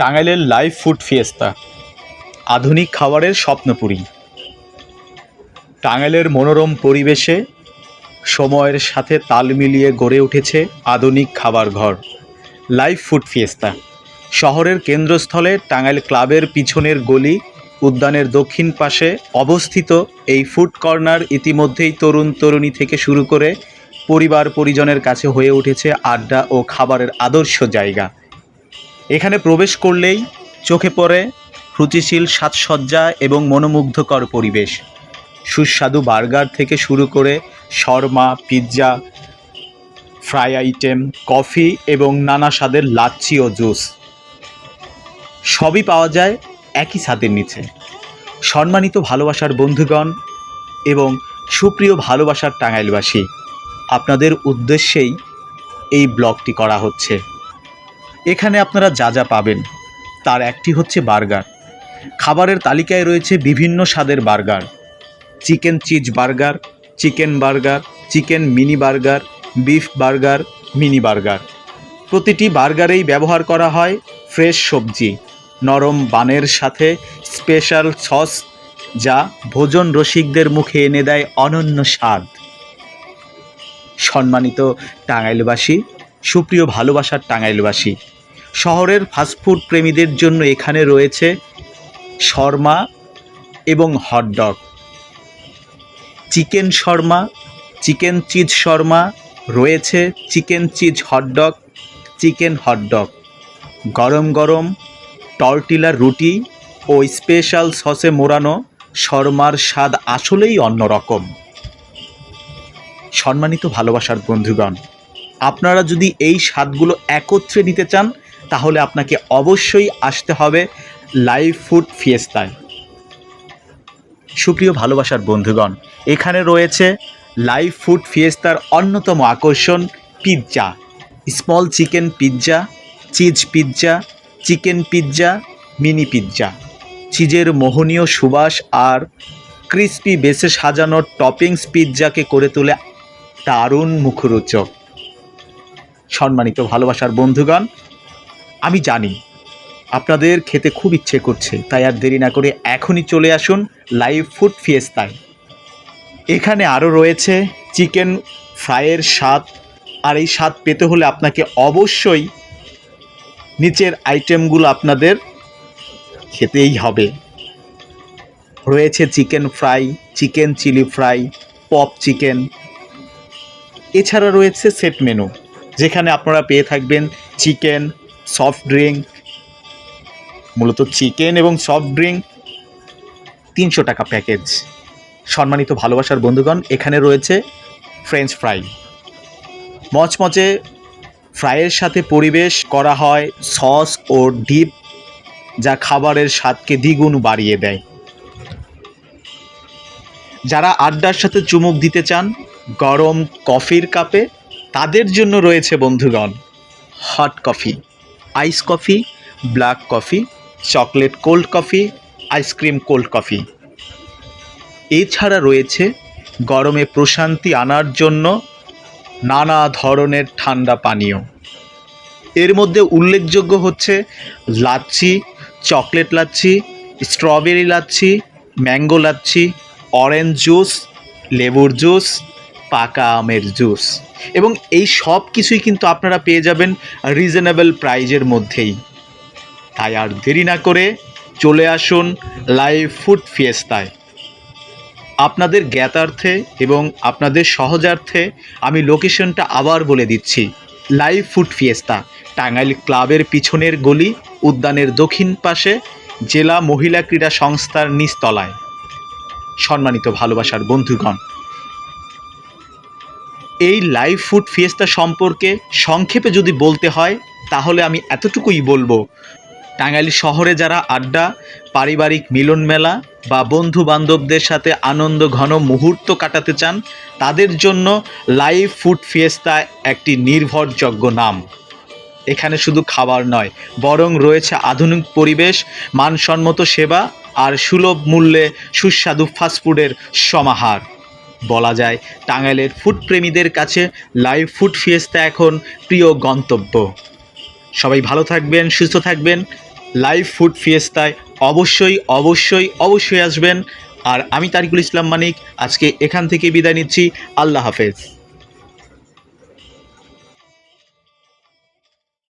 টাঙ্গাইলের live food Fiesta আধুনিক খাবারের স্বপ্নপুরী। টাঙ্গাইলের মনোরম পরিবেশে সময়ের সাথে তাল মিলিয়ে গড়ে উঠেছে আধুনিক খাবার ঘর। লাইভ ফুড ফিয়েস্তা শহরের কেন্দ্রস্থলে টাঙ্গাইল ক্লাবের পিছনের গলি, উদ্যানের দক্ষিণ পাশে অবস্থিত এই ফুড কর্নার ইতিমধ্যেই তরুণ তরুণী থেকে শুরু করে পরিবার পরিজনের কাছে হয়ে উঠেছে আড্ডা ও খাবারের আদর্শ জায়গা। এখানে প্রবেশ করলেই চোখে পড়ে রুচিশীল সাজসজ্জা এবং মনোমুগ্ধকর পরিবেশ। সুস্বাদু বার্গার থেকে শুরু করে shawarma, pizza, fry item, coffee এবং নানা স্বাদের লাচ্ছি ও জুস। সবই পাওয়া যায় একই ছাদের নিচে। সম্মানিত ভালোবাসার বন্ধুগণ এবং সুপ্রিয় ভালোবাসার টাঙ্গাইলবাসী, আপনাদের উদ্দেশ্যেই এই ব্লগটি করা হচ্ছে। এখানে আপনারা যা যা পাবেন। তার একটি হচ্ছে বার্গার। খাবারের তালিকায় রয়েছে বিভিন্ন স্বাদের burger. Chicken cheese burger, chicken burger, chicken mini burger, beef burger, mini burger. প্রতিটি বার্গারেই ব্যবহার করা হয় ফ্রেশ সবজি, নরম বানের সাথে স্পেশাল সস, যা ভোজন রসিকদের মুখে এনে দেয় অনন্য স্বাদ। সম্মানিত টাঙ্গাইলবাসী সুপ্রিয় ভালোবাসার টাঙ্গাইলবাসী, শহরের ফাস্টফুড প্রেমীদের জন্য এখানে রয়েছে শর্মা এবং hot dog chicken shawarma, chicken cheese shawarma, রয়েছে chicken cheese hot dog chicken hot dog গরম গরম টর্টিলা রুটি ও স্পেশাল সসে মোড়ানো শর্মার স্বাদ আসলেই অন্যরকম। সম্মানিত ভালোবাসার বন্ধুগণ আপনারা যদি এই স্বাদগুলো একত্রে নিতে চান, তাহলে আপনাকে অবশ্যই আসতে হবে লাইভ ফুড ফিয়েস্তায় সুপ্রিয় ভালোবাসার বন্ধুগণ, এখানে রয়েছে লাইভ ফুড ফিয়েস্তার অন্যতম আকর্ষণ pizza. Small chicken pizza cheese pizza chicken pizza mini pizza চিজের মোহনীয় সুবাস আর ক্রিস্পি বেসে সাজানো টপিংস পিৎজাকে করে তোলে দারুণ মুখরোচক। সম্মানিত ভালোবাসার বন্ধুগণ, আমি জানি আপনাদের খেতে খুব ইচ্ছে করছে, তাই আর দেরি না করে এখনই চলে আসুন লাইভ ফুড ফিয়েস্তায় এখানে আরও রয়েছে চিকেন ফ্রাইয়ের স্বাদ, আর এই স্বাদ পেতে হলে আপনাকে অবশ্যই নিচের আইটেমগুলো আপনাদের খেতেই হবে। রয়েছে chicken fry, chicken chilli fry, pop chicken, এছাড়া রয়েছে সেট মেনু। যেখানে আপনারা পেয়ে থাকবেন চিকেন সফট ড্রিঙ্ক মূলত চিকেন এবং সফট ড্রিঙ্ক তিনশো টাকা প্যাকেজ সম্মানিত ভালোবাসার বন্ধুগণ, এখানে রয়েছে ফ্রেঞ্চ ফ্রাই মচমচে ফ্রাইয়ের সাথে পরিবেশ করা হয় সস ও ডিপ যা খাবারের স্বাদকে দ্বিগুণ বাড়িয়ে দেয়। যারা আড্ডার সাথে চুমুক দিতে চান, গরম কফির কাপে তাদের জন্য রয়েছে, বন্ধুগণ hot coffee ice coffee black coffee chocolate cold coffee ice cream cold coffee এছাড়া রয়েছে, গরমে প্রশান্তি আনার জন্য নানা ধরনের ঠান্ডা পানীয়। এর মধ্যে উল্লেখযোগ্য হচ্ছে lassi chocolate lassi strawberry lassi mango lassi orange juice লেবুর জুস পাকা আমের জুস। এবং এই সব কিছুই কিন্তু আপনারা পেয়ে যাবেন রিজনেবল প্রাইজের মধ্যেই। তাই আর দেরি না করে চলে আসুন লাইভ ফুড ফিয়েস্তায় আপনাদের জ্ঞাতার্থে এবং আপনাদের সহজার্থে আমি লোকেশনটা আবার বলে দিচ্ছি। লাইভ ফুড ফিয়েস্তা টাঙ্গাইল ক্লাবের পিছনের গলি, উদ্যানের দক্ষিণ পাশে, জেলা মহিলা ক্রীড়া সংস্থার নিচতলায়। সম্মানিত ভালোবাসার বন্ধুগণ এই লাইভ ফুড ফিয়েস্তা সম্পর্কে সংক্ষেপে যদি বলতে হয়, তাহলে আমি এতটুকুই বলব। টাঙ্গাইল শহরে যারা আড্ডা, পারিবারিক মিলন মেলা বা বন্ধু বান্ধবদের সাথে আনন্দ ঘন মুহূর্ত কাটাতে চান, তাদের জন্য লাইভ ফুড ফিয়েস্তা একটি নির্ভরযোগ্য নাম। এখানে শুধু খাবার নয়, বরং রয়েছে আধুনিক পরিবেশ, মানসম্মত সেবা আর সুলভ মূল্যে সুস্বাদু ফাস্টফুডের সমাহার। বলা যায়। টাঙ্গাইলের ফুড প্রেমীদের কাছে লাইভ ফুড ফিয়েস্তা এখন প্রিয় গন্তব্য। সবাই ভালো থাকবেন, সুস্থ থাকবেন। লাইভ ফুড ফিয়েস্তায় অবশ্যই অবশ্যই অবশ্যই আসবেন। আর আমি তারিকুল ইসলাম মানিক, আজকে এখান থেকে বিদায় নিচ্ছি। আল্লাহ হাফেজ।